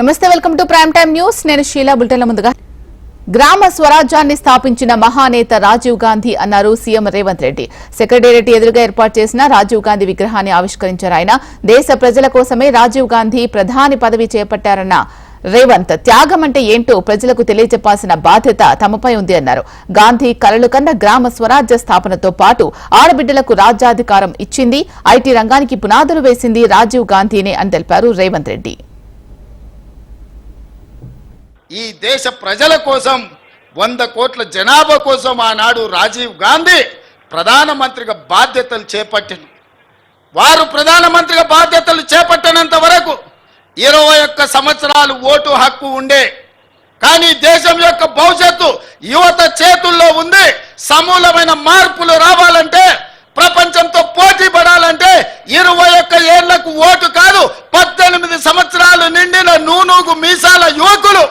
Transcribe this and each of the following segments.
నమస్తే welcome to prime time news. నేను షీలా బులెటిన్ల ముందుగా. గ్రామ స్వరాజ్యాన్ని స్థాపించిన మహానేత రాజీవ్ గాంధీ అన్నారు సీఎం రేవంత్ రెడ్డి. సెక్రటేరియట్ ఎదురుగా ఏర్పాటు చేసిన రాజీవ్ గాంధీ విగ్రహాన్ని ఆవిష్కరించారు ఆయన. దేశ ప్రజల కోసమే రాజీవ్ గాంధీ ప్రధాని పదవి చేపట్టారన్న రేవంత్. త్యాగం అంటే ఏంటో ప్రజలకు తెలియజెప్పాల్సిన బాధ్యత తమపై ఉంది అన్నారు. గాంధీ కలలు కన్న గ్రామ స్వరాజ్య స్థాపనతో పాటు ఆడబిడ్డలకు రాజ్యాధికారం ఇచ్చింది ఐటీ రంగానికి పునాదులు వేసింది రాజీవ్ గాంధీనే అని తెలిపారు రేవంత్ రెడ్డి. ఈ దేశ ప్రజల కోసం వంద కోట్ల జనాభా కోసం ఆనాడు రాజీవ్ గాంధీ ప్రధానమంత్రిగా బాధ్యతలు చేపట్టిన. వారు ప్రధానమంత్రిగా బాధ్యతలు చేపట్టినంత వరకు ఇరవై ఒక్క సంవత్సరాలు ఓటు హక్కు ఉండే. కానీ దేశం యొక్క భవిష్యత్తు యువత చేతుల్లో ఉంది. సమూలమైన మార్పులు రావాలంటే ప్రపంచంతో పోటీ పడాలంటే ఇరవై ఒక్క ఏళ్ళకు ఓటు కాదు పద్దెనిమిది సంవత్సరాలు నిండిన నూనూగు మీసాల యువకులు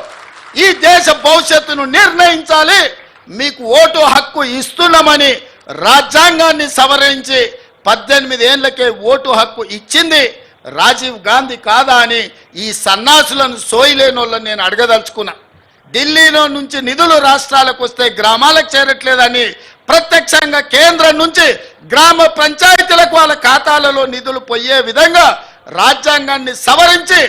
ఈ దేశ భవిష్యత్తును నిర్ణయించాలి. మీకు ఓటు హక్కు ఇస్తున్నామని రాజ్యాంగాన్ని సవరించి పద్దెనిమిది ఏళ్ళకే ఓటు హక్కు ఇచ్చింది రాజీవ్ గాంధీ కాదా అని ఈ సన్నాసులను సోయిలేని వాళ్ళని నేను అడగదలుచుకున్నా. ఢిల్లీలో నుంచి నిధులు రాష్ట్రాలకు వస్తే గ్రామాలకు చేరట్లేదని ప్రత్యక్షంగా కేంద్రం నుంచి గ్రామ పంచాయతీలకు వాళ్ళ ఖాతాలలో నిధులు పోయే విధంగా రాజ్యాంగాన్ని సవరించి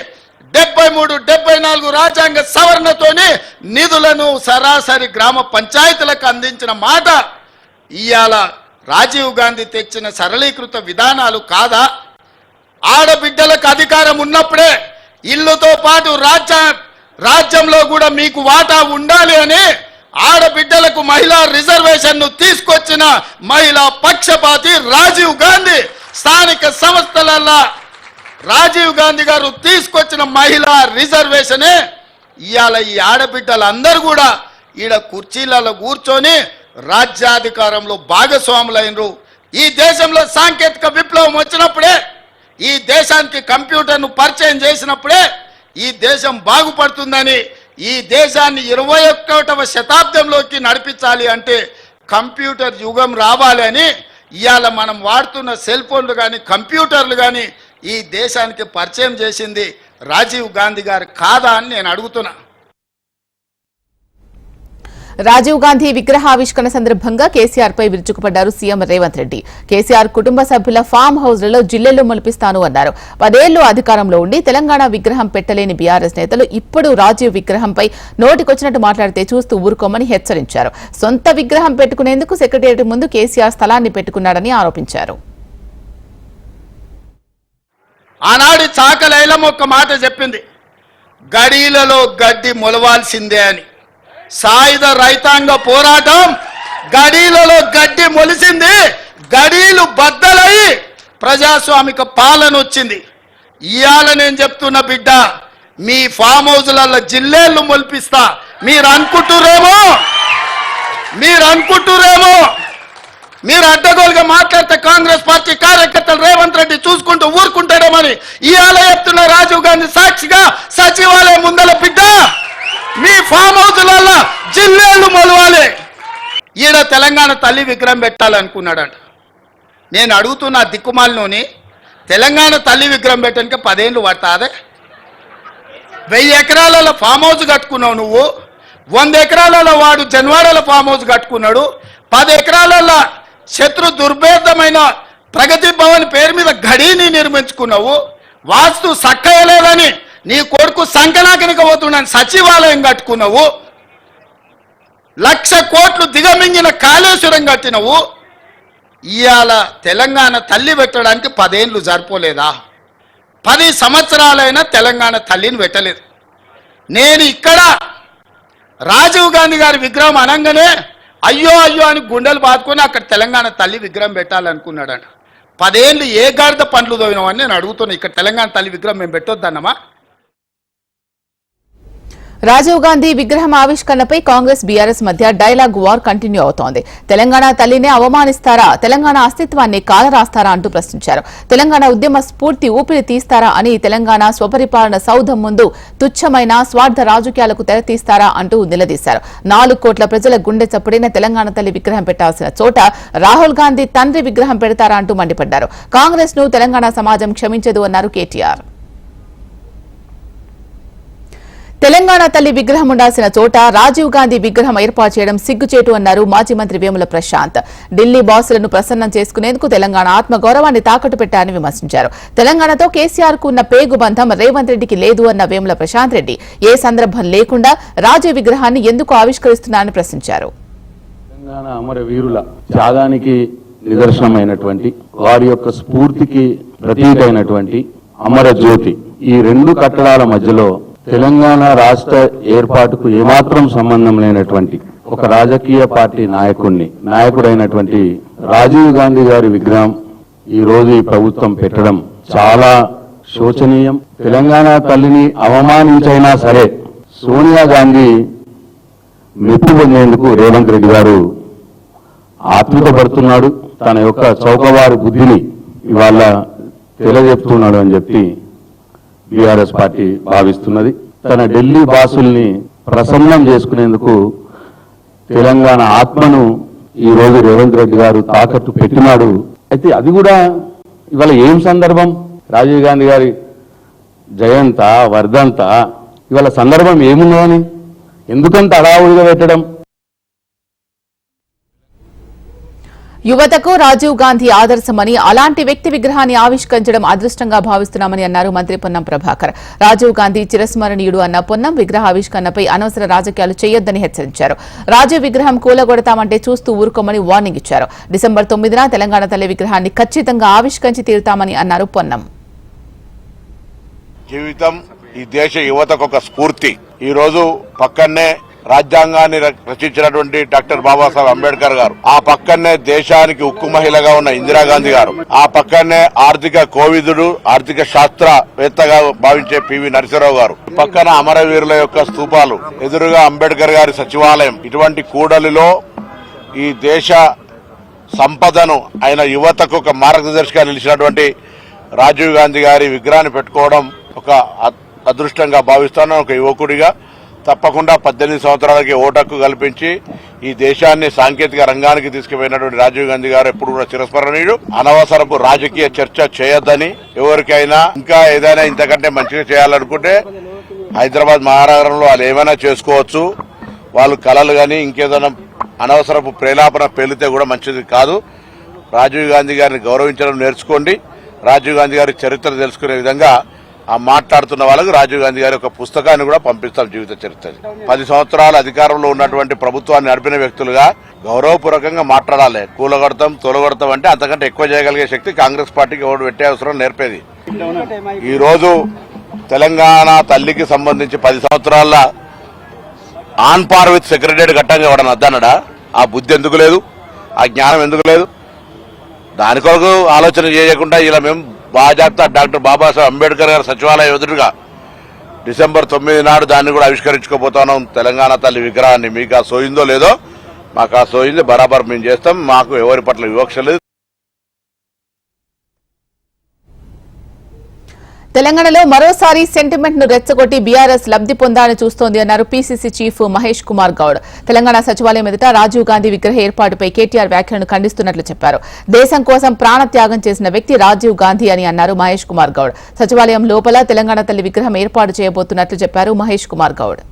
డెబ్బై మూడు డెబ్బై నాలుగు రాజ్యాంగ సవరణతోనే నిధులను సరాసరి గ్రామ పంచాయతీలకు అందించిన మాట ఇవాళ రాజీవ్ గాంధీ తెచ్చిన సరళీకృత విధానాలు కాదా? ఆడబిడ్డలకు అధికారం ఉన్నప్పుడే ఇల్లుతో పాటు రాజ్య రాజ్యంలో కూడా మీకు వాటా ఉండాలి అని ఆడబిడ్డలకు మహిళా రిజర్వేషన్ను తీసుకొచ్చిన మహిళా పక్షపాతి రాజీవ్ గాంధీ స్థానిక సంస్థలల్లో రాజీవ్ గాంధీ గారు తీసుకొచ్చిన మహిళా రిజర్వేషనే ఇవాళ ఈ ఆడబిడ్డలందరూ కూడా ఈడ కుర్చీలలో కూర్చొని రాజ్యాధికారంలో భాగస్వాములైనరు. ఈ దేశంలో సాంకేతిక విప్లవం వచ్చినప్పుడే ఈ దేశానికి కంప్యూటర్ను పరిచయం చేసినప్పుడే ఈ దేశం బాగుపడుతుందని ఈ దేశాన్ని ఇరవై ఒక్కటవ శతాబ్దంలోకి నడిపించాలి అంటే కంప్యూటర్ యుగం రావాలి అని ఇవాళ మనం వాడుతున్న సెల్ ఫోన్లు కానీ కంప్యూటర్లు కానీ ఈ దేశానికి పరిచయం చేసింది రాజీవ్ గాంధీ గారు కాదా అని నేను అడుగుతున్నా. రాజీవ్ గాంధీ విగ్రహావిష్కరణ సందర్భంగా కేసీఆర్ పై విరుచుకుపడ్డారు సీఎం రేవంత్ రెడ్డి. కేసీఆర్ కుటుంబ సభ్యుల ఫామ్ హౌస్లలో జిల్లెలు మొలిపిస్తాను అన్నారు. పదేళ్ళు అధికారంలో ఉండి తెలంగాణ విగ్రహం పెట్టలేని బీఆర్ఎస్ నేతలు ఇప్పుడు రాజీవ్ విగ్రహంపై నోటికొచ్చినట్టు మాట్లాడితే చూస్తూ ఊరుకోమని హెచ్చరించారు. సొంత విగ్రహం పెట్టుకునేందుకు సెక్రటేరియట్ ముందు కేసీఆర్ స్థలాన్ని పెట్టుకున్నాడని ఆరోపించారు. ఆనాడు చాకలైలం ఒక మాట చెప్పింది. గడీలలో గడ్డి మొలవాల్సిందే అని. సాయుధ రైతాంగ పోరాటం గడీలలో గడ్డి మొలిసింది. గడీలు బద్దలై ప్రజాస్వామిక పాలన వచ్చింది. ఇవాళ నేను చెప్తున్న బిడ్డ మీ ఫామ్ హౌజ్లలో జిల్లేళ్ళు మొలిపిస్తా. మీరు అనుకుంటురేమో? మీరు అనుకుంటురేమో? మీరు అడ్డగోలుగా మాట్లాడితే కాంగ్రెస్ పార్టీ కార్యకర్తలు రేవంత్ రెడ్డి చూసుకుంటూ ఊరుకుంటాడేమని ఇవాళ చెప్తున్న రాజీవ్ గాంధీ సాక్షిగా సచివాలయం ముందల బిడ్డ. మీ ఫామ్ హౌస్లలో జిల్లేళ్ళు మొలవాలి. ఈడ తెలంగాణ తల్లి విగ్రహం పెట్టాలనుకున్నాడంట. నేను అడుగుతున్న దిక్కుమాలలోని తెలంగాణ తల్లి విగ్రహం పెట్టడానికి పదేళ్ళు పడతాదే? వెయ్యి ఎకరాలలో ఫామ్ హౌస్ కట్టుకున్నావు నువ్వు వంద ఎకరాలలో వాడు జన్వాడలో ఫామ్ హౌస్ కట్టుకున్నాడు పది ఎకరాలలో శత్రు దుర్భేదమైన ప్రగతి భవన్ పేరు మీద గడిని నిర్మించుకున్నావు. వాస్తు సక్కయలేదని నీ కొడుకు సంకనాకనికి పోతున్నాను సచివాలయం కట్టుకున్నావు. లక్ష కోట్లు దిగమింగిన కాళేశ్వరం కట్టినవు. ఇవాళ తెలంగాణ తల్లి పెట్టడానికి పదేండ్లు జరపలేదా పది సంవత్సరాలైనా తెలంగాణ తల్లిని పెట్టలేదు నేను ఇక్కడ రాజీవ్ గాంధీ గారి విగ్రహం అనగానే అయ్యో అయ్యో అని గుండెలు బాదుకొని అక్కడ తెలంగాణ తల్లి విగ్రహం పెట్టాలనుకున్నాడంట. పదేళ్ళు ఏ గాడిద పండ్లు తోవినామని నేను అడుగుతున్నాను ఇక్కడ తెలంగాణ తల్లి విగ్రహం మేము పెట్టొద్దన్నమా? రాజీవ్ గాంధీ విగ్రహం ఆవిష్కరణపై కాంగ్రెస్ బీఆర్ఎస్ మధ్య డైలాగ్ వార్ కంటిన్యూ అవుతోంది. తెలంగాణ తల్లినే అవమానిస్తారా? తెలంగాణ అస్తిత్వాన్ని కాలరాస్తారా అంటూ ప్రశ్నించారు. తెలంగాణ ఉద్యమ స్ఫూర్తి ఊపిరి తీస్తారా అని తెలంగాణ స్వపరిపాలన సౌధం ముందు తుచ్చమైన స్వార్థ రాజకీయాలకు తెరతీస్తారా అంటూ నిలదీశారు. నాలుగు కోట్ల ప్రజల గుండె చప్పుడైన తెలంగాణ తల్లి విగ్రహం పెట్టాల్సిన చోట రాహుల్ గాంధీ తండ్రి విగ్రహం పెడతారా అంటూ మండిపడ్డారు. కాంగ్రెస్ను తెలంగాణ సమాజం క్షమించదు అన్నారు కేటీఆర్. తెలంగాణ తల్లి విగ్రహం ఉండాల్సిన చోట రాజీవ్ గాంధీ విగ్రహం ఏర్పాటు చేయడం సిగ్గుచేటు అన్నారు మాజీ మంత్రి వేముల ప్రశాంత్. ఢిల్లీ బాసులను ప్రసన్నం చేసుకునేందుకు తెలంగాణ ఆత్మగౌరవాన్ని తాకట్టు పెట్టారని విమర్శించారు. తెలంగాణతో కేసీఆర్కు ఉన్న పేగు బంధం రేవంత్ రెడ్డికి లేదు అన్న వేముల ప్రశాంత్ రెడ్డి. ఏ సందర్భం లేకుండా రాజీవ్ విగ్రహాన్ని ఎందుకు ఆవిష్కరిస్తున్నారని ప్రశ్నించారు. తెలంగాణ అమరవీరుల త్యాగానికి నిదర్శనమైనటువంటి వారి యొక్క స్ఫూర్తికి ఈ రెండు కట్టడాల మధ్యలో తెలంగాణ రాష్ట్ర ఏర్పాటుకు ఏమాత్రం సంబంధం లేనటువంటి ఒక రాజకీయ పార్టీ నాయకుడిని నాయకుడైనటువంటి రాజీవ్ గాంధీ గారి విగ్రహం ఈ రోజు ఈ ప్రభుత్వం పెట్టడం చాలా శోచనీయం. తెలంగాణ తల్లిని అవమానించైనా సరే సోనియా గాంధీ మెప్పు పొందేందుకు రేవంత్ రెడ్డి గారు ఆత్మీయపడుతున్నాడు తన యొక్క చౌకవారి బుద్ధిని ఇవాళ తెలియజెప్తున్నాడు అని చెప్పి బీఆర్ఎస్ పార్టీ భావిస్తున్నది. తన ఢిల్లీ బాసుల్ని ప్రసన్నం చేసుకునేందుకు తెలంగాణ ఆత్మను ఈ రోజు రేవంత్ రెడ్డి గారు తాకట్టు పెట్టినాడు. అయితే అది కూడా ఇవాళ ఏం సందర్భం? రాజీవ్ గాంధీ గారి జయంత వర్ధంత ఇవాళ సందర్భం ఏముందని ఎందుకంత అడావుడిగా పెట్టడం? యువతకు రాజీవ్ గాంధీ ఆదర్శమని అలాంటి వ్యక్తి విగ్రహాన్ని ఆవిష్కరించడం అదృష్టంగా భావిస్తున్నామని అన్నారు మంత్రి పొన్నం ప్రభాకర్. రాజీవ్ గాంధీ చిరస్మరణీయుడు అన్న పొన్నం విగ్రహ ఆవిష్కరణపై అనవసర రాజకీయాలు చేయొద్దని హెచ్చరించారు. రాజీవ్ విగ్రహం కూలగొడతామంటే చూస్తూ ఊరుకోమని వార్నింగ్ ఇచ్చారు. డిసెంబర్ తొమ్మిదిన తెలంగాణ తల్లి విగ్రహాన్ని ఖచ్చితంగా ఆవిష్కరించి తీరుతామని అన్నారు పొన్నం. జీవితం ఈ దేశ యువతకు ఒక స్ఫూర్తి. ఈ రోజు పక్కనే రాజ్యాంగాన్ని ర- రచించినటువంటి డాక్టర్ బాబాసాహెబ్ అంబేద్కర్ గారు. ఆ పక్కనే దేశానికి ఉక్కు మహిళగా ఉన్న ఇందిరాగాంధీ గారు. ఆ పక్కనే ఆర్థిక కోవిదుడు ఆర్థిక శాస్త్రవేత్తగా భావించే పివి నరసింహరావు గారు. పక్కన అమరవీరుల యొక్క స్తూపాలు ఎదురుగా అంబేద్కర్ గారి సచివాలయం. ఇటువంటి కూడలిలో ఈ దేశ సంపదను ఆయన యువతకు ఒక మార్గదర్శిగా నిలిచినటువంటి రాజీవ్ గాంధీ గారి విగ్రహాన్ని పెట్టుకోవడం ఒక అద్- అదృష్టంగా భావిస్తాను. ఒక యువకుడిగా తప్పకుండా పద్దెనిమిది సంవత్సరాలకి ఓటక్కు కల్పించి ఈ దేశాన్ని సాంకేతిక రంగానికి తీసుకుపోయినటువంటి రాజీవ్ గాంధీ గారు ఎప్పుడు కూడా చిరస్మరణీయుడు. అనవసరపు రాజకీయ చర్చ చేయొద్దని ఎవరికైనా ఇంకా ఏదైనా ఇంతకంటే మంచిగా చేయాలనుకుంటే హైదరాబాద్ మహానగరంలో వాళ్ళు ఏమైనా చేసుకోవచ్చు. వాళ్ళు కళలు కానీ ఇంకేదైనా అనవసరపు ప్రేలాపన పేలితే కూడా మంచిది కాదు. రాజీవ్ గాంధీ గారిని గౌరవించడం నేర్చుకోండి. రాజీవ్ గాంధీ గారి చరిత్ర తెలుసుకునే విధంగా ఆ మాట్లాడుతున్న వాళ్ళకు రాజీవ్ గాంధీ గారి ఒక పుస్తకాన్ని కూడా పంపిస్తాం జీవిత చరిత్ర పది సంవత్సరాలు అధికారంలో ఉన్నటువంటి ప్రభుత్వాన్ని నడిపిన వ్యక్తులుగా గౌరవపూర్వకంగా మాట్లాడాలి. కూలగొడతాం తొలగొడతాం అంటే అంతకంటే ఎక్కువ చేయగలిగే శక్తి కాంగ్రెస్ పార్టీకి ఎవరు పెట్టే అవసరం నేర్పేది. ఈ రోజు తెలంగాణ తల్లికి సంబంధించి పది సంవత్సరాల ఆన్ పార్ విత్ సెక్రటరీ ఘట్టంగా ఇవ్వడం అద్దన్నడా ఆ బుద్ధి ఎందుకు లేదు? ఆ జ్ఞానం ఎందుకు లేదు? దాని కొరకు ఆలోచన చేయకుండా ఇలా మేము బాజాప్తా డాక్టర్ బాబాసాహెబ్ అంబేద్కర్ గారి సచివాలయం ఎదురుగా డిసెంబర్ తొమ్మిది నాడు దాన్ని కూడా ఆవిష్కరించుకోబోతున్నాం. తెలంగాణ తల్లి విగ్రహాన్ని మీకు ఆ సోయిందో లేదో మాకు ఆ సోయింది బరాబర్ మేము చేస్తాం. మాకు ఎవరి పట్ల వివక్ష లేదు. తెలంగాణలో మరోసారి సెంటిమెంట్ను రెచ్చగొట్టి బీఆర్ఎస్ లబ్ది పొందాలని చూస్తోంది అన్నారు పీసీసీ చీఫ్ మహేష్ కుమార్ గౌడ్. తెలంగాణ సచివాలయం ఎదుట రాజీవ్ గాంధీ విగ్రహ ఏర్పాటుపై కేటీఆర్ వ్యాఖ్యలను ఖండిస్తున్నట్లు చెప్పారు. దేశం కోసం ప్రాణత్యాగం చేసిన వ్యక్తి రాజీవ్ గాంధీ అని అన్నారు మహేష్ కుమార్ గౌడ్. సచివాలయం లోపల తెలంగాణ తల్లి విగ్రహం ఏర్పాటు చేయబోతున్నట్లు చెప్పారు మహేష్ కుమార్ గౌడ్.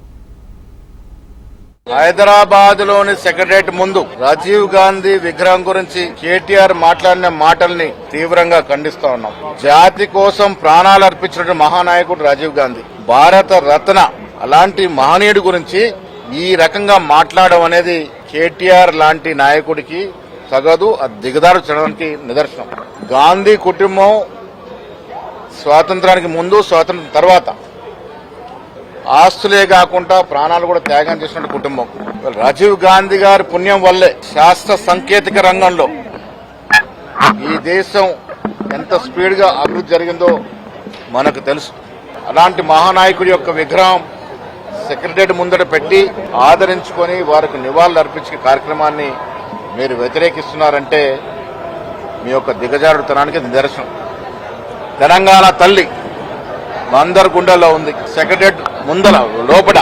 హైదరాబాద్లోని సెక్రటరేట్ ముందు రాజీవ్ గాంధీ విగ్రహం గురించి కేటీఆర్ మాట్లాడిన మాటల్ని తీవ్రంగా ఖండిస్తా ఉన్నాం. జాతి కోసం ప్రాణాలు అర్పించిన మహానాయకుడు రాజీవ్ గాంధీ భారత రత్న అలాంటి మహనీయుడి గురించి ఈ రకంగా మాట్లాడడం అనేది కేటీఆర్ లాంటి నాయకుడికి తగదు అది దిగదార్చడానికి నిదర్శనం. గాంధీ కుటుంబం స్వాతంత్రానికి ముందు స్వాతంత్రం తర్వాత ఆస్తులే కాకుండా ప్రాణాలు కూడా త్యాగం చేసిన కుటుంబం. రాజీవ్ గాంధీ గారి పుణ్యం వల్లే శాస్త్ర సాంకేతిక రంగంలో ఈ దేశం ఎంత స్పీడ్గా అభివృద్ధి జరిగిందో మనకు తెలుసు. అలాంటి మహానాయకుడి యొక్క విగ్రహం సెక్రటరీ ముందట పెట్టి ఆదరించుకొని వారికి నివాళులు అర్పించే కార్యక్రమాన్ని మీరు వ్యతిరేకిస్తున్నారంటే మీ యొక్క దిగజారుతనానికి నిదర్శనం. తెలంగాణ తల్లి అందరి గుండెల్లో ఉంది. సెక్రటరేట్ ముందర లోపల.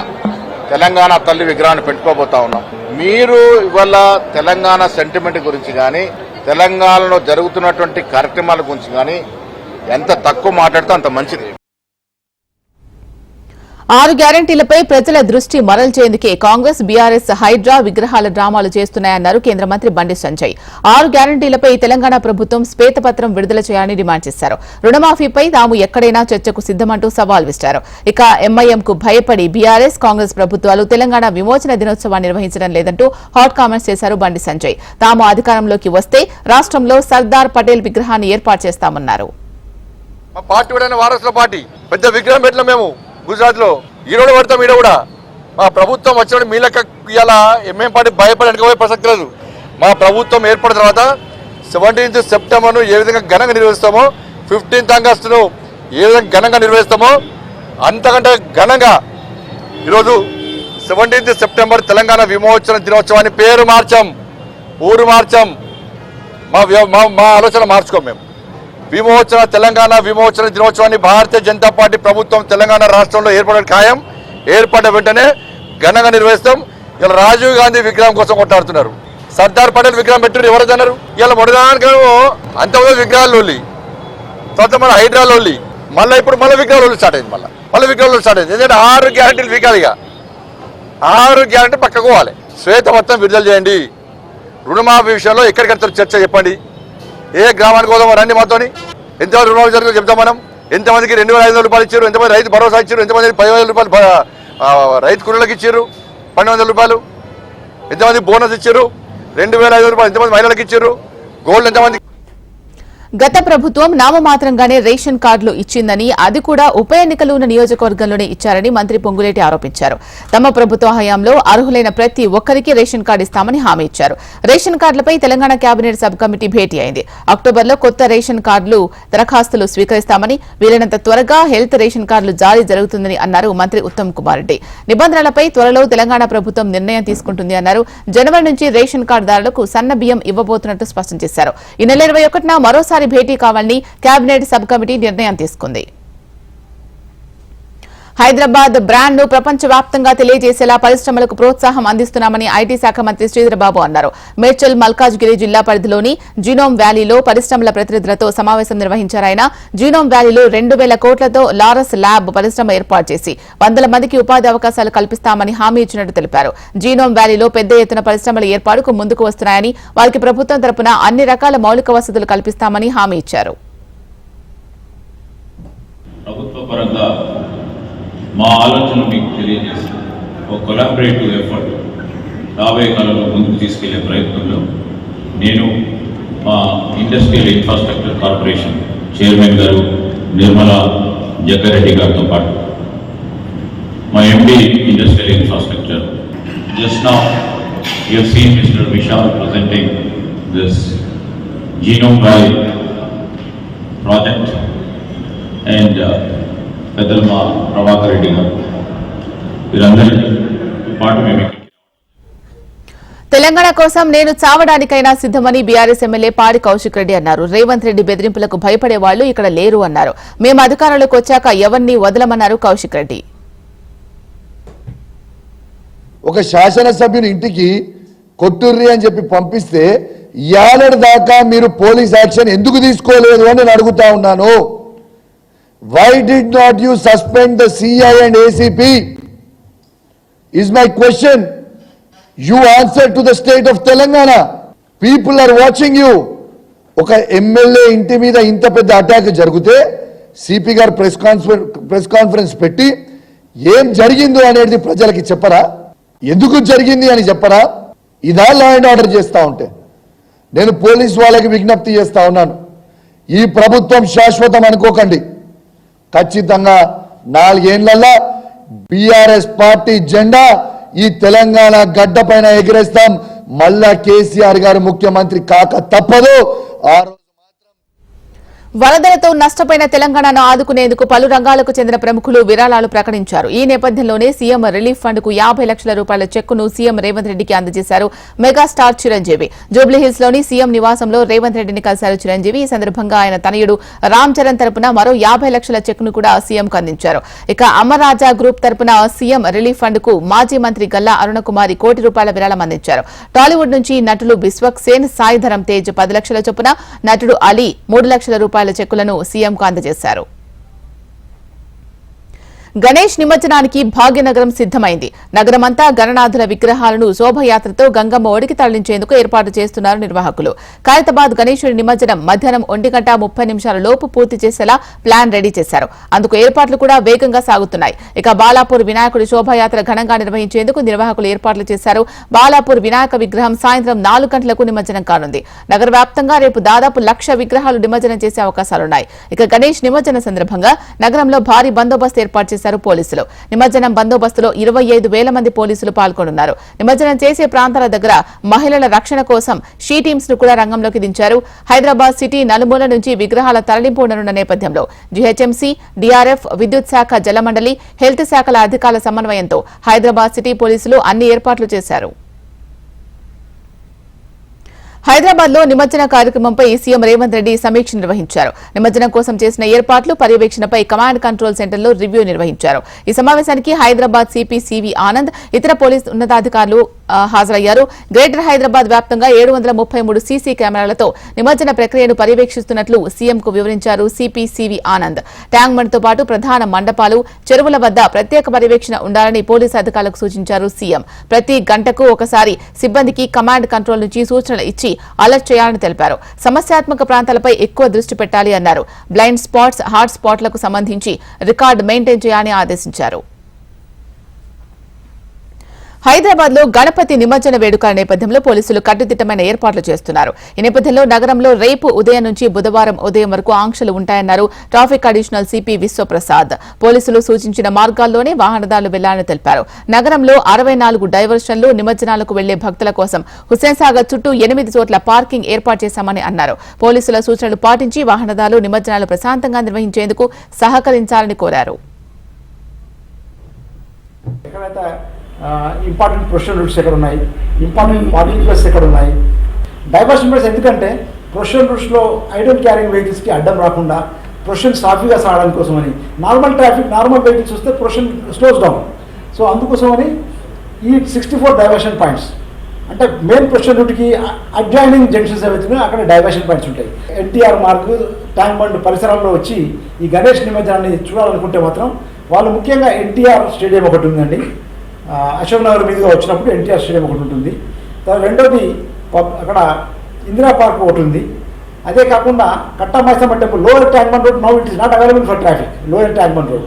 తెలంగాణ తల్లి విగ్రహాన్ని పెట్టుకోబోతా ఉన్నాం. మీరు ఇవాళ తెలంగాణ సెంటిమెంట్ గురించి కానీ తెలంగాణలో జరుగుతున్నటువంటి కార్యక్రమాల గురించి కానీ ఎంత తక్కువ మాట్లాడితే అంత మంచిది. ఆరు గ్యారంటీలపై ప్రజల దృష్టి మరల్చేందుకే కాంగ్రెస్ బీఆర్ఎస్ హైడ్రా విగ్రహాల డ్రామాలు చేస్తున్నాయన్నారు కేంద్ర మంత్రి బండి సంజయ్. ఆరు గ్యారంటీలపై తెలంగాణ ప్రభుత్వం శ్వేతపత్రం విడుదల చేయాలని డిమాండ్ చేశారు. రుణమాఫీపై తాము ఎక్కడైనా చర్చకు సిద్దమంటూ సవాల్ విసిరారు. ఇక ఎంఐఎంకు భయపడి బీఆర్ఎస్ కాంగ్రెస్ ప్రభుత్వాలు తెలంగాణ విమోచన దినోత్సవాన్ని నిర్వహించడం లేదంటూ హాట్ కామెంట్స్ చేశారు బండి సంజయ్. తాము అధికారంలోకి వస్తే రాష్ట్రంలో సర్దార్ పటేల్ విగ్రహాన్ని ఏర్పాటు చేస్తామన్నారు. పార్టీ వారసుల పార్టీ. పెద్ద విగ్రహం మేము. గుజరాత్లో ఈరోడు పడతాం ఈడ కూడా. మా ప్రభుత్వం వచ్చినప్పుడు మీ లెక్క ఇవాళ ఎంఎం పార్టీ భయపడి వెనకపోయే ప్రసక్తి లేదు. మా ప్రభుత్వం ఏర్పడిన తర్వాత సెవెంటీన్త్ సెప్టెంబర్ను ఏ విధంగా ఘనంగా నిర్వహిస్తామో ఫిఫ్టీన్త్ ఆగస్టును ఏ విధంగా ఘనంగా నిర్వహిస్తామో అంతకంటే ఘనంగా ఈరోజు సెవెంటీన్త్ సెప్టెంబర్ తెలంగాణ విమోచన దినోత్సవాన్ని పేరు మార్చాం ఊరు మార్చాం. మా మా మా ఆలోచన మార్చుకోం మేము. విమోచన తెలంగాణ విమోచన దినోత్సవాన్ని భారతీయ జనతా పార్టీ ప్రభుత్వం తెలంగాణ రాష్ట్రంలో ఏర్పడిన ఖాయం. ఏర్పడ్డ వెంటనే ఘనంగా నిర్వహిస్తాం. ఇలా రాజీవ్ గాంధీ విగ్రహం కోసం కొట్టాడుతున్నారు సర్దార్ పటేల్ విగ్రహం పెట్టారు ఎవరు అన్నారు ఇలా మొదటిదానికి అంతమంది విగ్రహాలు లోలి. తర్వాత మన హైదరాబాద్ మళ్ళీ ఇప్పుడు మళ్ళీ విగ్రహాలు స్టార్ట్ అయింది మళ్ళీ. మళ్ళీ విగ్రహాలు స్టార్ట్ అయింది. ఎందుకంటే ఆరు గ్యారంటీలు వికాలి ఇక. ఆరు గ్యారంటీ పక్కకు పోవాలి. శ్వేత మొత్తం విడుదల చేయండి. రుణమాఫీ విషయంలో ఎక్కడికెళ్తారు చర్చ చెప్పండి. ఏ గ్రామానికి పోదామో రండి మాతోని. ఎంతమంది రుణాలు జరుగుతుందో చెప్తాం మనం. ఎంతమందికి రెండు వేల ఐదు వందల రూపాయలు ఇచ్చారు ఎంతమంది రైతు భరోసా ఇచ్చారు ఎంతమంది పదివేల రూపాయలు రైతు కూలీలకు ఇచ్చారు పన్నెండు వందల రూపాయలు. ఎంతమంది బోనస్ ఇచ్చారు రెండు వేల ఐదు వందల రూపాయలు ఎంతమంది మహిళలకు ఇచ్చారు గోల్డ్ ఎంతమంది గత ప్రభుత్వం నామమాత్రంగానే రేషన్ కార్డులు ఇచ్చిందని అది కూడా ఉప ఎన్నికలు ఉన్న నియోజకవర్గంలోనే ఇచ్చారని మంత్రి పొంగులేటి ఆరోపించారు. తమ ప్రభుత్వ హయాంలో అర్హులైన ప్రతి ఒక్కరికి రేషన్ కార్డు ఇస్తామని హామీ ఇచ్చారు. రేషన్ కార్డులపై తెలంగాణ కేబినెట్ సబ్ కమిటీ భేటీ అయింది. అక్టోబర్లో కొత్త రేషన్ కార్డులు దరఖాస్తులు స్వీకరిస్తామని వీలైనంత త్వరగా హెల్త్ రేషన్ కార్డులు జారీ జరుగుతుందని అన్నారు మంత్రి ఉత్తమ్ కుమార్ రెడ్డి. నిబంధనలపై త్వరలో తెలంగాణ ప్రభుత్వం నిర్ణయం తీసుకుంటుంది అన్నారు. జనవరి నుంచి రేషన్ కార్డుదారులకు సన్న బియ్యం ఇవ్వబోతున్నట్టు స్పష్టం చేశారు. ఈ నెల ఇరవై ఒకటిన మరోసారి భేటీ కావాలని కేబినెట్ సబ్ కమిటీ నిర్ణయం తీసుకుంది. హైదరాబాద్ బ్రాండ్ను ప్రపంచవ్యాప్తంగా తెలియజేసేలా పరిశ్రమలకు ప్రోత్సాహం అందిస్తున్నామని ఐటీ శాఖ మంత్రి శ్రీధరబాబు అన్నారు. మేడ్చల్ మల్కాజ్గిరి జిల్లా పరిధిలోని జీనోమ్ వ్యాలీలో పరిశ్రమల ప్రతినిధులతో సమావేశం నిర్వహించారు ఆయన. జీనోమ్ వ్యాలీలో రెండు వేల కోట్లతో లారస్ ల్యాబ్ పరిశ్రమ ఏర్పాటు చేసి వందల మందికి ఉపాధి అవకాశాలు కల్పిస్తామని హామీ ఇచ్చినట్టు తెలిపారు. జీనోమ్ వ్యాలీలో పెద్ద ఎత్తున పరిశ్రమల ఏర్పాటుకు ముందుకు వస్తున్నాయని వారికి ప్రభుత్వం తరపున అన్ని రకాల మౌలిక వసతులు కల్పిస్తామని హామీ ఇచ్చారు. ప్రభుత్వ పరంగా మా ఆలోచనలు మీకు తెలియజేస్తాం ఒక కొలాబరేటివ్ ఎఫర్ట్ రాబోయే కాలంలో ముందుకు తీసుకెళ్ళే ప్రయత్నంలో నేను మా ఇండస్ట్రియల్ ఇన్ఫ్రాస్ట్రక్చర్ కార్పొరేషన్ చైర్మన్ గారు నిర్మలా జగ్గారెడ్డి గారితో పాటు మా ఎండి ఇండస్ట్రియల్ ఇన్ఫ్రాస్ట్రక్చర్ జస్ట్ నా you seen Mister Vishal presenting this Genome Valley project and పెద్దలు మా ప్రభాకర్ రెడ్డి గారు. వీరందరితో పాటు మేము తెలంగాణ కోసం నేను చావడానికైనా సిద్దమని బీఆర్ఎస్ ఎమ్మెల్యే పాడి కౌశిక్ రెడ్డి అన్నారు. రేవంత్ రెడ్డి బెదిరింపులకు భయపడే వాళ్ళు ఇక్కడ లేరు అన్నారు. మేము అధికారంలోకి వచ్చాక ఎవరిని వదలమన్నారు కౌశిక్ రెడ్డి? ఒక శాసనసభ్యుని ఇంటికి కొట్టుర్రి అని చెప్పి పంపిస్తే ఏడాది దాకా మీరు పోలీస్ యాక్షన్ ఎందుకు తీసుకోలేదు అని నేను అడుగుతా ఉన్నాను. Why did not you suspend the CI and ACP is my question you answer to the state of Telangana people are watching you ఒక ఎమ్మెల్యే ఇంటి మీద ఇంత పెద్ద అటాక్ జరిగితే సిపి గారు ప్రెస్ కాన్ఫరెన్స్ ప్రెస్ కాన్ఫరెన్స్ పెట్టి ఏం జరిగిందో అనేది ప్రజలకి చెప్పరా? ఎందుకు జరిగింది అని చెప్పరా? ఇదా లా అండ్ ఆర్డర్ చేస్తా ఉంటే. నేను పోలీస్ వాళ్ళకి విజ్ఞప్తి చేస్తా ఉన్నాను. ఈ ప్రభుత్వం శాశ్వతం అనుకోకండి. ఖచ్చితంగా నాలుగేళ్ళలో బీఆర్ఎస్ పార్టీ జెండా ఈ తెలంగాణ గడ్డ పైన ఎగిరేస్తాం. మళ్ళా కేసీఆర్ గారు ముఖ్యమంత్రి కాక తప్పదు. ఆరు వరదలతో నష్టపోయిన తెలంగాణను ఆదుకునేందుకు పలు రంగాలకు చెందిన ప్రముఖులు విరాళాలు ప్రకటించారు. ఈ నేపథ్యంలోనే సీఎం రిలీఫ్ ఫండ్కు యాభై లక్షల రూపాయల చెక్కును సీఎం రేవంత్ రెడ్డికి అందజేశారు మెగాస్టార్ చిరంజీవి. జూబ్లీహిల్స్లోని సీఎం నివాసంలో రేవంత్ రెడ్డిని కలిశారు చిరంజీవి. ఈ సందర్భంగా ఆయన తనయుడు రామ్ చరణ్ తరపున మరో యాభై లక్షల చెక్కును కూడా సీఎంకు అందించారు. ఇక అమరాజా గ్రూప్ తరపున సీఎం రిలీఫ్ ఫండ్కు మాజీ మంత్రి గల్లా అరుణకుమారి కోటి రూపాయల విరాళం అందించారు. టాలీవుడ్ నుంచి నటులు బిస్వక్ సేన్ సాయి తేజ్ పది లక్షల చొప్పున నటుడు అలీ మూడు లక్షల రూపాయలు చెక్కులను సీఎంకు అందజేశారు. గణేష్ నిమజ్జనానికి భాగ్యనగరం సిద్ధమైంది. నగరమంతా గణనాథుల విగ్రహాలను శోభయాత్రతో గంగమ్మ ఒడికి తరలించేందుకు ఏర్పాటు చేస్తున్నారు నిర్వాహకులు. ఖైరతాబాద్ గణేశుడి నిమజ్జనం మధ్యాహ్నం ఒంటి గంట ముప్పై నిమిషాల లోపు పూర్తి చేసేలా ప్లాన్ రెడీ చేశారు. అందుకు ఏర్పాట్లు కూడా వేగంగా సాగుతున్నాయి. ఇక బాలాపూర్ వినాయకుడి శోభయాత్ర ఘనంగా నిర్వహించేందుకు నిర్వాహకులు ఏర్పాట్లు చేశారు. బాలాపూర్ వినాయక విగ్రహం సాయంత్రం నాలుగు గంటలకు నిమజ్జనం కానుంది. నగర వ్యాప్తంగా రేపు దాదాపు లక్ష విగ్రహాలు నిమజ్జనం చేసే అవకాశాలున్నాయి. ఇక గణేష్ నిమజ్జన సందర్భంగా నగరంలో భారీ బందోబస్తు ఏర్పాటు చేశారు. పోలీసులు. నిమజ్జనం బందోబస్తులో ఇరవై ఐదు వేల మంది పోలీసులు పాల్గొనున్నారు. నిమజ్జనం చేసే ప్రాంతాల దగ్గర మహిళల రక్షణ కోసం షీ టీమ్స్ను కూడా రంగంలోకి దించారు. హైదరాబాద్ సిటీ నలుమూల నుంచి విగ్రహాల తరలింపు ఉండనున్న నేపథ్యంలో జీహెచ్ఎంసీ డీఆర్ఎఫ్ విద్యుత్ శాఖ జలమండలి హెల్త్ శాఖల అధికారుల సమన్వయంతో హైదరాబాద్ సిటీ పోలీసులు అన్ని ఏర్పాట్లు చేశారు. హైదరాబాద్లో నిమజ్జన కార్యక్రమంపై సీఎం రేవంత్ రెడ్డి సమీక్ష నిర్వహించారు. నిమజ్జనం కోసం చేసిన ఏర్పాట్లు పర్యవేక్షణపై కమాండ్ కంట్రోల్ సెంటర్లో రివ్యూ నిర్వహించారు. ఈ సమావేశానికి హైదరాబాద్ సిపి సివి ఆనంద్ ఇతర పోలీస్ ఉన్నతాధికారులు హాజరయ్యారు. గ్రేటర్ హైదరాబాద్ వ్యాప్తంగా ఏడు వందల ముప్పై మూడు సీసీ కెమెరాలతో నిమజ్జన ప్రక్రియను పర్యవేక్షిస్తున్నట్లు సీఎంకు వివరించారు సిపి సివి ఆనంద్. ట్యాంక్ బండ్తో పాటు ప్రధాన మండపాలు చెరువుల వద్ద ప్రత్యేక పర్యవేక్షణ ఉండాలని పోలీసు అధికారులకు సూచించారు సీఎం. ప్రతి గంటకు ఒకసారి సిబ్బందికి కమాండ్ కంట్రోల్ నుంచి సూచనలు ఇచ్చి అలర్ట్ చేయాలని తెలిపారు. సమస్యాత్మక ప్రాంతాలపై ఎక్కువ దృష్టి పెట్టాలి అన్నారు. బ్లైండ్ స్పాట్స్ హాట్ స్పాట్లకు సంబంధించి రికార్డు మెయింటైన్ చేయాలని ఆదేశించారు. హైదరాబాద్లో గణపతి నిమజ్జన వేడుకల నేపథ్యంలో పోలీసులు కట్టుదిట్టమైన ఏర్పాట్లు చేస్తున్నారు. ఈ నేపథ్యంలో నగరంలో రేపు ఉదయం నుంచి బుధవారం ఉదయం వరకు ఆంక్షలు ఉంటాయన్నారు ట్రాఫిక్ అడిషనల్ సిపి విశ్వప్రసాద్. పోలీసులు సూచించిన మార్గాల్లోనే వాహనదారులు వెళ్ళాలని తెలిపారు. నగరంలో అరవై నాలుగు డైవర్షన్లు నిమజ్జనాలకు వెళ్ళే భక్తుల కోసం హుస్సేన్ సాగర్ చుట్టూ ఎనిమిది చోట్ల పార్కింగ్ ఏర్పాటు చేశామని అన్నారు. పోలీసుల సూచనలు పాటించి వాహనదారులు నిమజ్జనాలు ప్రశాంతంగా నిర్వహించేందుకు సహకరించాలని కోరారు. ఇంపార్టెంట్ ప్రొఫెషనల్ రూట్స్ ఎక్కడ ఉన్నాయి ఇంపార్టెంట్ పార్కింగ్ ప్లేస్ ఎక్కడ ఉన్నాయి డైవర్షన్ ప్లేస్ ఎందుకంటే ప్రొఫెషనల్ రూట్స్లో ఐడల్ క్యారింగ్ వెహికల్స్కి అడ్డం రాకుండా ప్రొఫెషన్ సాఫీగా సాగడం కోసమని. నార్మల్ ట్రాఫిక్ నార్మల్ వెహికల్స్ వస్తే ప్రొఫెషన్ స్లోస్ డౌన్ సో అందుకోసమని ఈ సిక్స్టీ ఫోర్ డైవర్షన్ పాయింట్స్ అంటే మెయిన్ ప్రొఫెషన్ రూట్కి అడ్జాయినింగ్ జంక్షన్స్ ఏవైతున్నాయో అక్కడ డైవర్షన్ పాయింట్స్ ఉంటాయి. ఎన్టీఆర్ మార్క్ ట్యాంక్ బండ్ పరిసరాల్లో వచ్చి ఈ గణేష్ నిమజ్జనాన్ని చూడాలనుకుంటే మాత్రం వాళ్ళు ముఖ్యంగా ఎన్టీఆర్ స్టేడియం ఒకటి ఉందండి. అశోక్ నగర్ మీదుగా వచ్చినప్పుడు ఎన్టీఆర్ స్టేడియం ఒకటి ఉంటుంది. తర్వాత రెండోది అక్కడ ఇందిరా పార్క్ ఒకటి ఉంది. అదే కాకుండా Katta Maisamma temple lower ట్యాంక్మన్ road now it is not available for traffic lower ట్యాంక్మన్ road.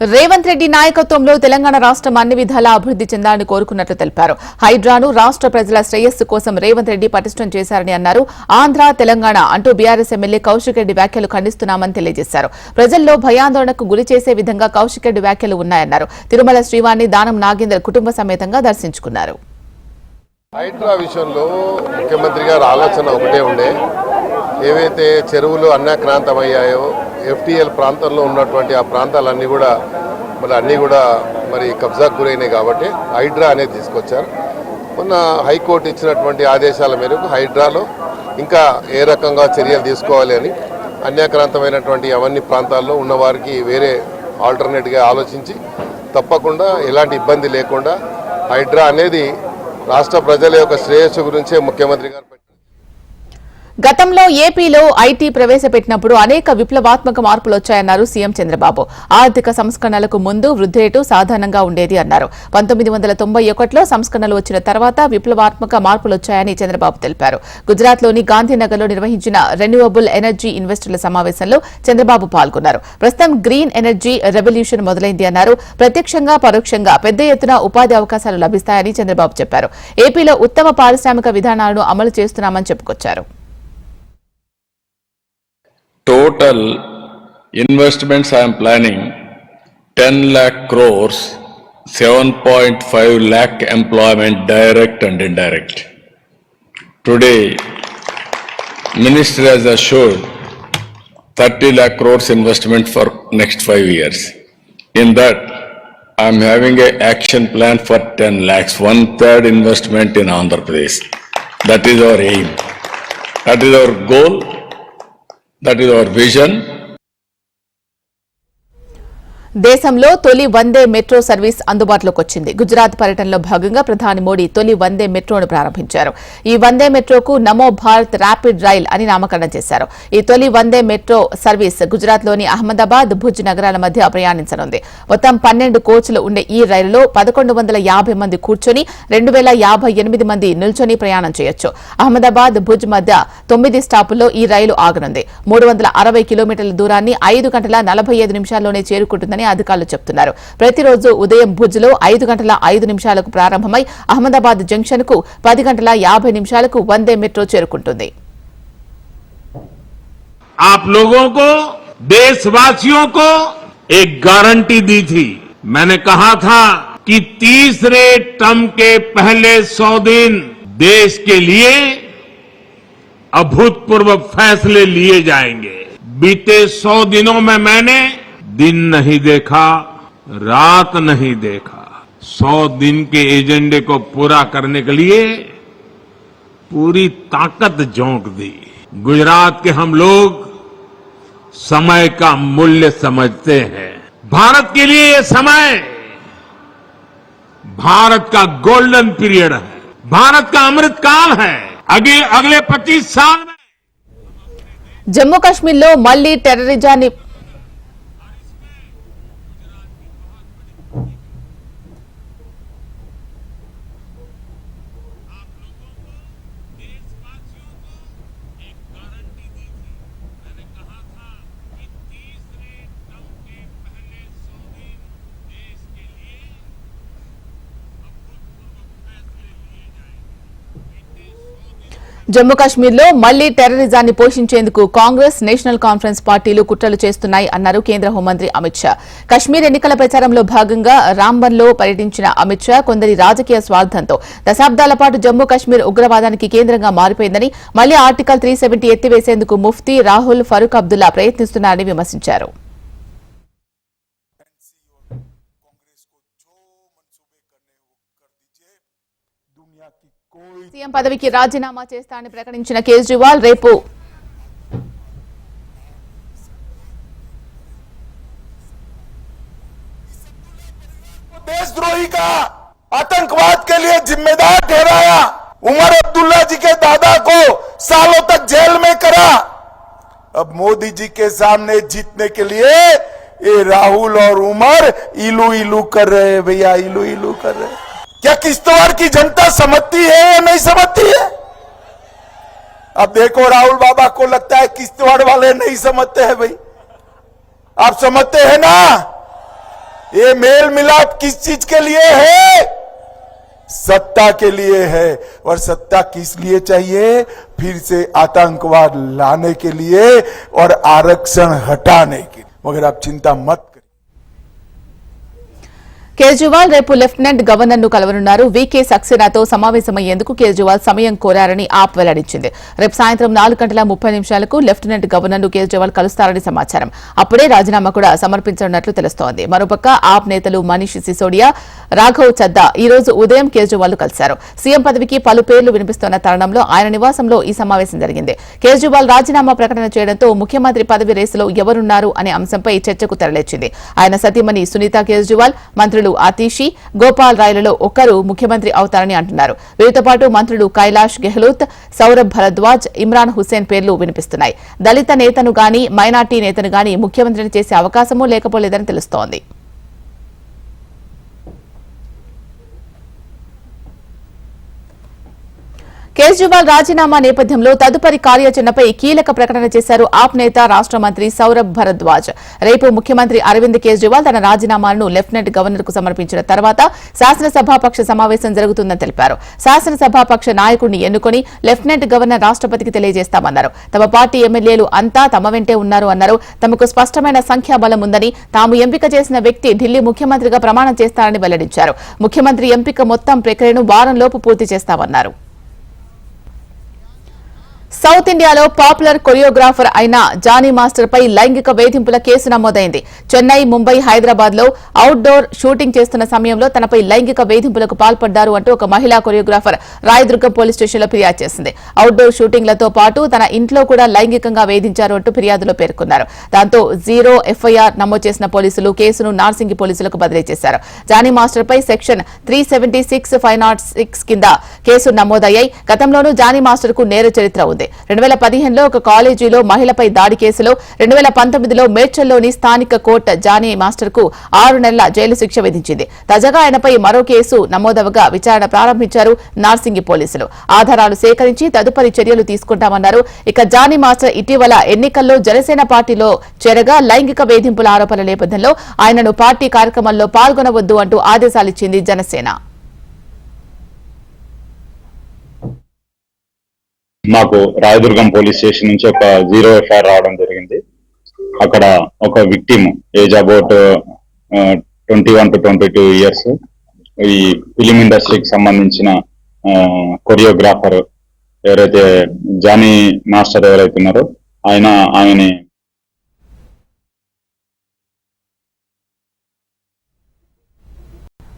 Revanth Reddy నాయకత్వంలో తెలంగాణ రాష్ట్రం అన్ని విధాలా అభివృద్ది చెందాలని కోరుకున్నట్లు తెలిపారు. హైడ్రాను రాష్ట్ర ప్రజల శ్రేయస్సు కోసం రేవంత్ రెడ్డి పటిష్టం చేశారని అన్నారు. ఆంధ్ర తెలంగాణ అంటూ బీఆర్ఎస్ ఎమ్మెల్యే కౌశిక్ రెడ్డి వ్యాఖ్యలు ఖండిస్తున్నామని తెలియజేశారు. ప్రజల్లో భయాందోళనకు గురి చేసే విధంగా కౌశిక్ రెడ్డి వ్యాఖ్యలు ఉన్నాయన్నారు. తిరుమల శ్రీవాణి దానం నాగేందర్ కుటుంబ సమేతంగా దర్శించుకున్నారు. హైడ్రా విషయంలో ముఖ్యమంత్రి గారు ఆలోచన ఒకటే ఉండే. ఏవైతే చెరువులు అన్యాక్రాంతమయ్యాయో ఎఫ్టీఎల్ ప్రాంతంలో ఉన్నటువంటి ఆ ప్రాంతాలన్నీ కూడా మరి అన్నీ కూడా మరి కబ్జాకు గురైనాయి కాబట్టి హైడ్రా అనేది తీసుకొచ్చారు. మొన్న హైకోర్టు ఇచ్చినటువంటి ఆదేశాల మేరకు హైడ్రాలో ఇంకా ఏ రకంగా చర్యలు తీసుకోవాలి అని అన్యాక్రాంతమైనటువంటి అవన్నీ ప్రాంతాల్లో ఉన్నవారికి వేరే ఆల్టర్నేట్గా ఆలోచించి తప్పకుండా ఎలాంటి ఇబ్బంది లేకుండా హైడ్రా అనేది రాష్ట్ర ప్రజల యొక్క శ్రేయస్సు గురించే ముఖ్యమంత్రి గారు గతంలో ఏపీలో ఐటీ ప్రవేశపెట్టినప్పుడు అనేక విప్లవాత్మక మార్పులు వచ్చాయన్నారు సీఎం చంద్రబాబు. ఆర్థిక సంస్కరణలకు ముందు వృద్ధి రేటు సాధారణంగా ఉండేది అన్నారు. పంతొమ్మిది వందల తొంభై ఒకటిలో సంస్కరణలు వచ్చిన తర్వాత విప్లవాత్మక మార్పులు వచ్చాయని చంద్రబాబు తెలిపారు. గుజరాత్లోని గాంధీనగర్లో నిర్వహించిన రెన్యూవబుల్ ఎనర్జీ ఇన్వెస్టర్ల సమావేశంలో చంద్రబాబు పాల్గొన్నారు. ప్రస్తుతం గ్రీన్ ఎనర్జీ రెవల్యూషన్ మొదలైంది అన్నారు. ప్రత్యక్షంగా పరోక్షంగా పెద్ద ఎత్తున ఉపాధి అవకాశాలు లభిస్తాయని చంద్రబాబు చెప్పారు. ఏపీలో ఉత్తమ పారిశ్రామిక విధానాలను అమలు చేస్తున్నామని చెప్పుకొచ్చారు. Total investments I am planning 10 lakh crores, 7.5 lakh employment direct and indirect. Today, Minister has assured 30 lakh crores investment for next five years. In that, I am having a action plan for 10 lakhs, one third investment in Andhra Pradesh. That is our aim. That is our goal. That is our vision. దేశంలో తొలి వందే metro service అందుబాటులోకి వచ్చింది గుజరాత్ పర్యటనలో భాగంగా ప్రధాని మోడీ తొలి వందే మెట్రోను ప్రారంభించారు. ఈ వందే మెట్రోకు నమో భారత్ ర్యాపిడ్ రైల్ అని నామకరణం చేశారు. ఈ తొలి వందే మెట్రో సర్వీస్ గుజరాత్లోని అహ్మదాబాద్ భుజ్ నగరాల మధ్య ప్రయాణించనుంది. మొత్తం పన్నెండు కోచ్లు ఉండే ఈ రైలులో పదకొండు వందల యాభై మంది కూర్చొని రెండు వేల యాభై ఎనిమిది మంది నిల్చొని ప్రయాణం చేయొచ్చు. అహ్మదాబాద్ భుజ్ మధ్య తొమ్మిది స్టాపుల్లో ఈ రైలు ఆగనుంది. మూడు వందల అరవై కిలోమీటర్ల దూరాన్ని ఐదు గంటల నలభై ఐదు నిమిషాల్లోనే చేరుకుంటుందని అధికారులు చెబుతున్నారు ప్రతిరోజు ఉదయం భుజ్లో ఐదు గంటల ఐదు నిమిషాలకు ప్రారంభమై అహ్మదాబాద్ జంక్షన్ కు పది గంటల యాభై నిమిషాలకు వందే మెట్రో చేరుకుంటుంది आप लोगों को देशवासियों को एक गारंटी दी थी मैंने कहा था कि तीसरे टर्म के पहले सौ दिन देश के लिए अभूतपूर्व फैसले लिए जाएंगे बीते सौ दिनों में मैंने दिन नहीं देखा रात नहीं देखा सौ दिन के एजेंडे को पूरा करने के लिए पूरी ताकत झोंक दी गुजरात के हम लोग समय का मूल्य समझते हैं भारत के लिए ये समय भारत का गोल्डन पीरियड है भारत का अमृत काल है अगले अगले 25 साल में జమ్మూ కాశ్మీర్లో మళ్లీ టెర్రరిజాన్ని జమ్మూ కాశ్మీర్లో మళ్ళీ టెర్రరిజాన్ని పోషించేందుకు కాంగ్రెస్ నేషనల్ కాన్ఫరెన్స్ పార్టీలు కుట్రలు చేస్తున్నాయి అన్నారు కేంద్ర హోంమంత్రి అమిత్ షా. కశ్మీర్ ఎన్నికల ప్రచారంలో భాగంగా రాంబన్లో పర్యటించిన అమిత్ షా కొందరి రాజకీయ స్వార్థంతో దశాబ్దాల పాటు జమ్మూ కాశ్మీర్ ఉగ్రవాదానికి కేంద్రంగా మారిపోయిందని మళ్ళీ ఆర్టికల్ త్రీ ఎత్తివేసేందుకు ముఫ్తీ రాహుల్ ఫరూక్ అబ్దుల్లా ప్రయత్నిస్తున్నారని విమర్శించారు. సీఎం పదవికి రాజీనామా చేస్తానని ప్రకటించిన కేజ్రీవాల్ రేపు देशद्रोही का आतंकवाद के लिए जिम्मेदार ठहराया उमर अब्दुल्ला जी के दादा को सालों तक जेल में करा अब मोदी जी के सामने जीतने के लिए ये राहुल और उमर इलू इलू कर रहे हैं भैया इलू इलू कर रहे हैं क्या किश्तवाड़ की जनता समझती है या नहीं समझती है? अब देखो राहुल बाबा को लगता है किश्तवाड़ वाले नहीं समझते हैं भाई। आप समझते हैं ना? ये मेल मिलाप किस चीज़ के लिए है? सत्ता के लिए है। और सत्ता किस लिए चाहिए? फिर से आतंकवाद लाने के लिए और आरक्षण हटाने के लिए। मगर आप चिंता मत కేజ్రీవాల్ రేపు లెఫ్టినెంట్ గవర్నర్ను కలవనున్నారు. వీకే సక్సేనాతో సమావేశమయ్యేందుకు కేజ్రీవాల్ సమయం కోరారని ఆప్ వెల్లడించింది. రేపు సాయంత్రం నాలుగు గంటల ముప్పై నిమిషాలకు లెఫ్టినెంట్ గవర్నర్ను కేజ్రీవాల్ కలుస్తారని సమాచారం. అప్పుడే రాజీనామా కూడా సమర్పించనున్నట్లు తెలుస్తోంది. మరోపక్క ఆప్ నేతలు మనీష్ సిసోడియా రాఘవ్ చద్దా ఈ రోజు ఉదయం కేజ్రీవాల్ను కలిశారు. సీఎం పదవికి పలు పేర్లు వినిపిస్తున్న తరుణంలో ఆయన నివాసంలో ఈ సమావేశం జరిగింది. కేజ్రీవాల్ రాజీనామా ప్రకటన చేయడంతో ముఖ్యమంత్రి పదవి రేసులో ఎవరున్నారు అనే అంశంపై చర్చకు తెరలేచింది. ఆయన సతీమణి సునీత కేజ్రీవాల్ మంత్రులు ఆతిషి గోపాల్ రాయ్లలో ఒకరు ముఖ్యమంత్రి అవుతారని అంటున్నారు. వీరితో పాటు మంత్రులు కైలాష్ గెహ్లోత్ సౌరభ్ భరద్వాజ్ ఇమ్రాన్ హుస్సేన్ పేర్లు వినిపిస్తున్నాయి. దళిత నేతను గాని మైనార్టీ నేతను గాని ముఖ్యమంత్రిని చేసే అవకాశమూ లేకపోలేదని తెలుస్తోంది. కేజ్రీవాల్ రాజీనామా నేపథ్యంలో తదుపరి కార్యాచరణపై కీలక ప్రకటన చేశారు ఆప్ నేత రాష్ట మంత్రి సౌరభ్ భరద్వాజ్. రేపు ముఖ్యమంత్రి అరవింద్ కేజ్రీవాల్ తన రాజీనామాలను లెఫ్టినెంట్ గవర్నర్కు సమర్పించిన తర్వాత శాసనసభాపక్ష సమావేశం జరుగుతుందని తెలిపారు. శాసనసభాపక్ష నాయకుడిని ఎన్నుకుని లెఫ్టినెంట్ గవర్నర్ రాష్ట్రపతికి తెలియజేస్తామన్నారు. తమ పార్టీ ఎమ్మెల్యేలు అంతా తమ వెంటే ఉన్నారు అన్నారు. తమకు స్పష్టమైన సంఖ్యాబలం ఉందని తాము ఎంపిక చేసిన వ్యక్తి ఢిల్లీ ముఖ్యమంత్రిగా ప్రమాణం చేస్తారని వెల్లడించారు. ముఖ్యమంత్రి ఎంపిక మొత్తం ప్రక్రియను వారంలోపు పూర్తి చేస్తామన్నారు. సౌత్ ఇండియాలో పాపులర్ కొరియోగ్రాఫర్ అయిన జానీ మాస్టర్ పై లైంగిక వేధింపుల కేసు నమోదైంది. చెన్నై ముంబై హైదరాబాద్లో అవుట్డోర్ షూటింగ్ చేస్తున్న సమయంలో తనపై లైంగిక వేధింపులకు పాల్పడ్డారు అంటూ ఒక మహిళా కొరియోగ్రాఫర్ రాయదుర్గం పోలీస్ స్టేషన్లో ఫిర్యాదు చేసింది. అవుట్డోర్ షూటింగ్లతో పాటు తన ఇంట్లో కూడా లైంగికంగా వేధించారు అంటూ ఫిర్యాదులో పేర్కొన్నారు. దాంతో జీరో ఎఫ్ఐఆర్ నమోదు చేసిన పోలీసులు కేసును నార్సింగి పోలీసులకు బదిలీ చేశారు. జానీ మాస్టర్ పై section three seventy six five nought six కింద కేసు నమోదయ్యాయి. గతంలోనూ జానీ మాస్టర్కు నేర చరిత్ర ఉంది. రెండు వేల పదిహేనులో ఒక కాలేజీలో మహిళపై దాడి కేసులో రెండు వేల పంతొమ్మిదిలో మేడ్చల్లోని స్థానిక కోర్టు జానీ మాస్టర్కు ఆరు నెలల జైలు శిక్ష విధించింది. తాజాగా ఆయనపై మరో కేసు నమోదవగా విచారణ ప్రారంభించారు నార్సింగి పోలీసులు. ఆధారాలు సేకరించి తదుపరి చర్యలు తీసుకుంటామన్నారు. ఇక జానీ మాస్టర్ ఇటీవల ఎన్నికల్లో జనసేన పార్టీలో చేరగా లైంగిక వేధింపుల ఆరోపణల నేపథ్యంలో ఆయనను పార్టీ కార్యక్రమంలో పాల్గొనవద్దు అంటూ ఆదేశాలిచ్చింది జనసేన. మాకు రాయదుర్గం పోలీస్ స్టేషన్ నుంచి ఒక జీరో ఎఫ్ఐఆర్ రావడం జరిగింది. అక్కడ ఒక victim age about twenty one to twenty two years ఈ ఫిలిం ఇండస్ట్రీకి సంబంధించిన కొరియోగ్రాఫర్ ఎవరైతే జానీ మాస్టర్ ఎవరైతే ఉన్నారో ఆయన ఆయనని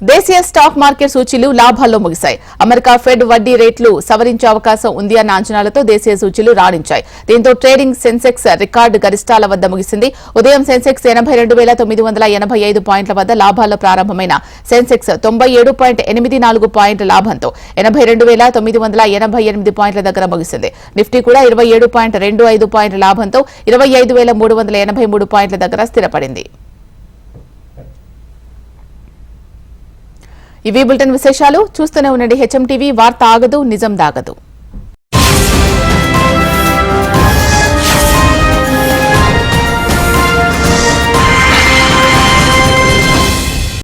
దేశీయ స్టాక్ మార్కెట్ సూచీలు లాభాల్లో ముగిశాయి. అమెరికా ఫెడ్ వడ్డీ రేట్లు సవరించే అవకాశం ఉంది అన్న అంచనాలతో దేశీయ సూచీలు రాణించాయి. దీంతో ట్రేడింగ్ సెన్సెక్స్ రికార్డు గరిష్టాల వద్ద ముగిసింది. ఉదయం సెన్సెక్స్ ఎనభై రెండు వేల తొమ్మిది వందల ఎనభై ఐదు పాయింట్ల వద్ద లాభాల్లో ప్రారంభమైన సెన్సెక్స్ తొంభై ఏడు పాయింట్ ఎనిమిది నాలుగు పాయింట్ల లాభంతో ఎనభై రెండు వేల తొమ్మిది వందల ఎనభై ఎనిమిది పాయింట్ల దగ్గర ముగిసింది. నిఫ్టీ కూడా ఇరవై ఏడు పాయింట్ రెండు ఐదు పాయింట్ల లాభంతో ఇరవై ఐదు వేల మూడు వందల ఎనభై మూడు పాయింట్ల దగ్గర స్థిరపడింది. ఇవి బులెటిన్ విశేషాలు. చూస్తూనే ఉండండి హెచ్ఎం టీవీ. వార్త ఆగదు నిజం దాగదు.